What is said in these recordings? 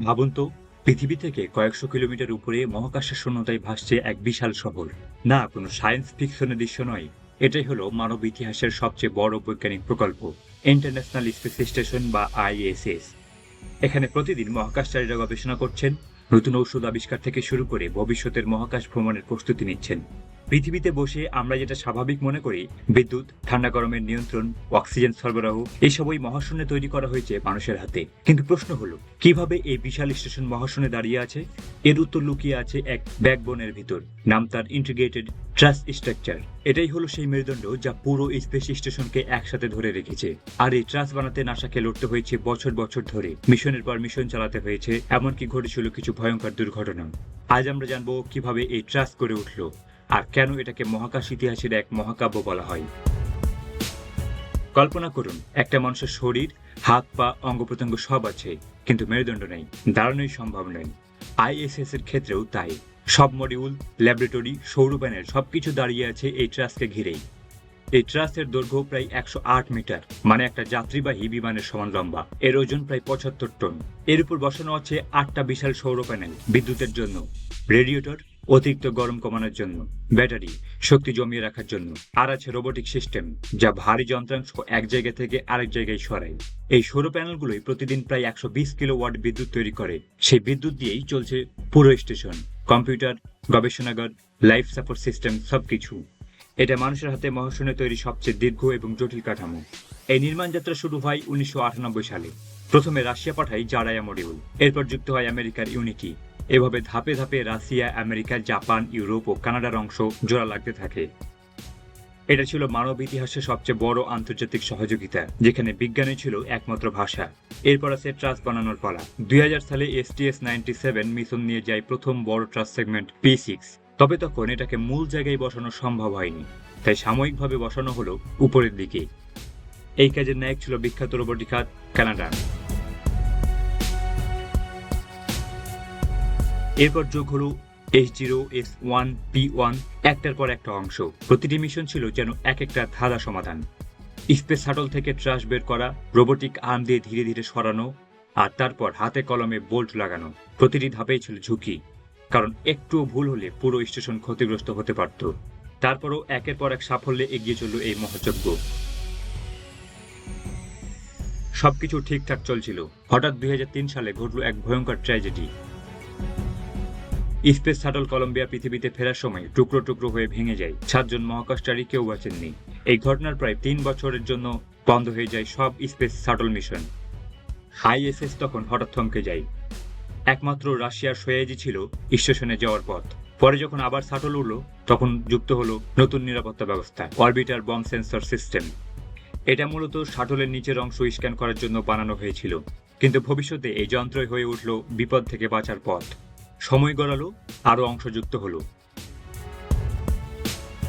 ভাবুন তো, পৃথিবী থেকে কয়েকশো কিলোমিটার উপরে মহাকাশের শূন্যতায় ভাসছে এক বিশাল শহর। না, কোনো সায়েন্স ফিকশনের দৃশ্য নয়। এটাই হলো মানব ইতিহাসের সবচেয়ে বড় বৈজ্ঞানিক প্রকল্প ইন্টারন্যাশনাল স্পেস স্টেশন বা আইএসএস এখানে প্রতিদিন মহাকাশচারীরা গবেষণা করছেন, নতুন ঔষধ আবিষ্কার থেকে শুরু করে ভবিষ্যতের মহাকাশ ভ্রমণের প্রস্তুতি নিচ্ছেন। পৃথিবীতে বসে আমরা যেটা স্বাভাবিক মনে করি, বিদ্যুৎ, ঠান্ডা গরমের নিয়ন্ত্রণ, অক্সিজেন সরবরাহ এসবই মহাশূন্যে তৈরি করা হয়েছে মানুষের হাতে। কিন্তু প্রশ্ন হলো, কীভাবে এই বিশাল স্টেশন মহাশূন্যে দাঁড়িয়ে আছে? এর উত্তর লুকিয়ে আছে এক ব্যাকবোনের ভিতর, নাম তার ইন্টিগ্রেটেড ট্রাস্ট স্ট্রাকচার এটাই হলো সেই মেরুদণ্ড যা পুরো স্পেস স্টেশনকে একসাথে ধরে রেখেছে। আর এই ট্রাস্ট বানাতে নাসাকে লড়তে হয়েছে বছর বছর ধরে। মিশনের পর মিশন চালাতে হয়েছে, এমনকি ঘটেছিল কিছু ভয়ঙ্কর দুর্ঘটনা। আজ আমরা জানব কীভাবে এই ট্রাস্ট করে উঠল। আর কেন এটাকে মহাকাশ ইতিহাসের এক মহাকাব্য বলা হয়? কল্পনা করুন, একটা মানুষের শরীর, হাত, পা, অঙ্গ প্রত্যঙ্গ সব আছে, কিন্তু মেরুদণ্ড নেই, দাঁড়ানোই সম্ভব নয়। আইএসএস এর ক্ষেত্রেও তাই। সব মডিউল, ল্যাবরেটরি, সৌর প্যানেল, সবকিছু দাঁড়িয়ে আছে এই ট্রাস্টকে ঘিরেই। এই ট্রাস্টের দৈর্ঘ্য প্রায় একশো আট মিটার মানে একটা যাত্রীবাহী বিমানের সমান লম্বা। এর ওজন প্রায় পঁচাত্তর টন। এর উপর বসানো আছে আটটা বিশাল সৌর প্যানেল বিদ্যুতের জন্য। রেডিয়েটর অতিরিক্ত গরম কমানোর জন্য, ব্যাটারি শক্তি জমিয়ে রাখার জন্য। আর আছে রোবোটিক সিস্টেম যা ভারী যন্ত্রাংশ এক জায়গা থেকে আরেক জায়গায় সরায়। এই সৌর প্যানেলগুলোই প্রতিদিন প্রায় একশো বিশ কিলো ওয়াট বিদ্যুৎ তৈরি করে। সেই বিদ্যুৎ দিয়েই চলছে পুরো স্টেশন, কম্পিউটার, গবেষণাগার লাইফ সাপোর্ট সিস্টেম সবকিছু। এটা মানুষের হাতে মহাশূন্যে তৈরি সবচেয়ে দীর্ঘ এবং জটিল কাঠামো। এই নির্মাণ যাত্রা শুরু হয় উনিশশো আটানব্বই সালে। প্রথমে রাশিয়া পাঠায় জারায়া মডিউল। এরপর যুক্ত হয় আমেরিকার ইউনিটি। এভাবে ধাপে ধাপে রাশিয়া, আমেরিকা, জাপান, ইউরোপ ও কানাডার অংশ জোড়া লাগতে থাকে। এটা ছিল মানব ইতিহাসের সবচেয়ে বড় আন্তর্জাতিক সহযোগিতা, যেখানে বিজ্ঞানই ছিল একমাত্র ভাষা। এরপর আছে ট্রাস বানানোর পালা। দুই হাজার সালে এসটিএস নাইনটি সেভেন মিশন নিয়ে যায় প্রথম বড় ট্রাস সেগমেন্ট পি সিক্স। তবে তখন এটাকে মূল জায়গায় বসানো সম্ভব হয়নি। তাই সাময়িকভাবে বসানো হলো উপরের দিকে। এই কাজের নায়ক ছিল বিখ্যাত রোবটিক হাত এরপর যোগ হলো S zero S one P one একটার পর একটা অংশ। প্রতিটি মিশন ছিল যেন এক একটা ধাঁধা সমাধান। স্পেস শাটল থেকে ট্রাশ বের করা, রোবোটিক আর্ম দিয়ে ধীরে ধীরে সরানো, আর তারপর হাতে কলমে বোল্ট লাগানো। প্রতিটি ধাপেই ছিল ঝুঁকি, কারণ একটুও ভুল হলে পুরো স্টেশন ক্ষতিগ্রস্ত হতে পারত। তারপরও একের পর এক সাফল্যে এগিয়ে চলল এই মহাযজ্ঞ। সবকিছু ঠিকঠাক চলছিল। হঠাৎ দুই হাজার তিন সালে ঘটল এক ভয়ঙ্কর ট্র্যাজেডি স্পেস শাটল কলম্বিয়া পৃথিবীতে ফেরার সময় টুকরো টুকরো হয়ে ভেঙে যায়। সাতজন মহাকাশচারী কেউ বাঁচেননি। এই ঘটনার প্রায় তিন বছরের জন্য বন্ধ হয়ে যায় সব স্পেস শাটল মিশন আইএসএস তখন হঠাৎ থমকে যায়। একমাত্র রাশিয়ার সোয়েজি ছিল স্টেশনে যাওয়ার পথ। পরে যখন আবার শাটল উঠল তখন যুক্ত হলো নতুন নিরাপত্তা ব্যবস্থা অরবিটার বম সেন্সর সিস্টেম এটা মূলত শাটলের নিচের অংশ স্ক্যান করার জন্য বানানো হয়েছিল। কিন্তু ভবিষ্যতে এই যন্ত্রই হয়ে উঠল বিপদ থেকে বাঁচার পথ। সময় গড়ালো, আরও অংশ যুক্ত হলো।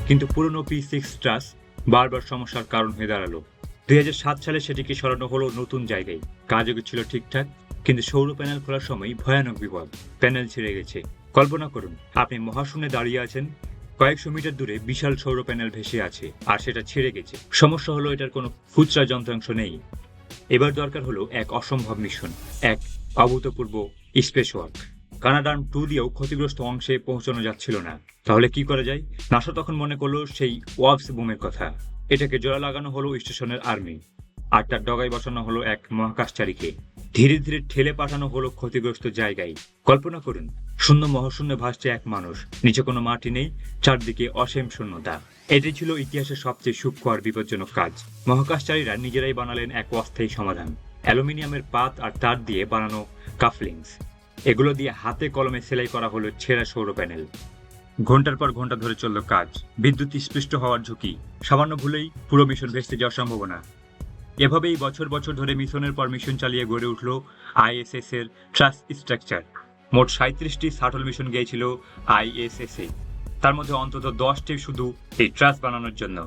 কিন্তু পুরনো পি সিক্স ট্রাস বারবার সমস্যার কারণ হয়ে দাঁড়াল। দুই হাজার সাত সালে সেটিকে সরানো হলো নতুন জায়গায়। কাজও ছিল ঠিকঠাক, কিন্তু সৌর প্যানেল খোলার সময় ভয়ানক বিপদ। প্যানেল ছিঁড়ে গেছে। কল্পনা করুন, আপনি মহাশূন্যে দাঁড়িয়ে আছেন, কয়েকশো মিটার দূরে বিশাল সৌর প্যানেল ভেসে আছে, আর সেটা ছিঁড়ে গেছে। সমস্যা হলো এটার কোনো খুচরা যন্ত্রাংশ নেই। এবার দরকার হলো এক অসম্ভব মিশন, এক অভূতপূর্ব স্পেস ওয়ার্ক কানাডান টু দিয়েও ক্ষতিগ্রস্ত অংশে পৌঁছানো যাচ্ছিল না। তাহলে কি করা যায়? নাসা তখন মনে করল সেই ওয়াবস বোমের কথা। এটাকে জোড়া লাগানো হলো স্টেশনের আর্মি, আর তার ডগায় বসানো হলো এক মহাকাশচারীকে। ধীরে ধীরে ঠেলে পাঠানো হলো ক্ষতিগ্রস্ত জায়গায়। কল্পনা করুন, শূন্য মহাশূন্যে ভাসছে এক মানুষ, নিচে কোনো মাটি নেই, চারদিকে অসীম শূন্যতা। এটি ছিল ইতিহাসের সবচেয়ে সূক্ষ্ম আর বিপজ্জনক কাজ। মহাকাশচারীরা নিজেরাই বানালেন এক অস্থায়ী সমাধান, অ্যালুমিনিয়ামের পাত আর তার দিয়ে বানানো কাফলিংস। এগুলো দিয়ে হাতে কলমে সেলাই করা হলো ছেঁড়া সৌর প্যানেল। ঘণ্টার পর ঘণ্টা ধরে চলল কাজ। বিদ্যুৎ স্পৃষ্ট হওয়ার ঝুঁকি। সামান্য ভুলেই পুরো মিশন ভেস্তে যাওয়ার সম্ভাবনা। এভাবেই বছর বছর ধরে মিশনের পর মিশন চালিয়ে গড়ে উঠল আইএসএস এর ট্রাস্ট স্ট্রাকচার। মোট সাঁত্রিশটি শাটল মিশন গিয়েছিল আইএসএস। এ তার মধ্যে অন্তত দশটি শুধু এই ট্রাস্ট বানানোর জন্য।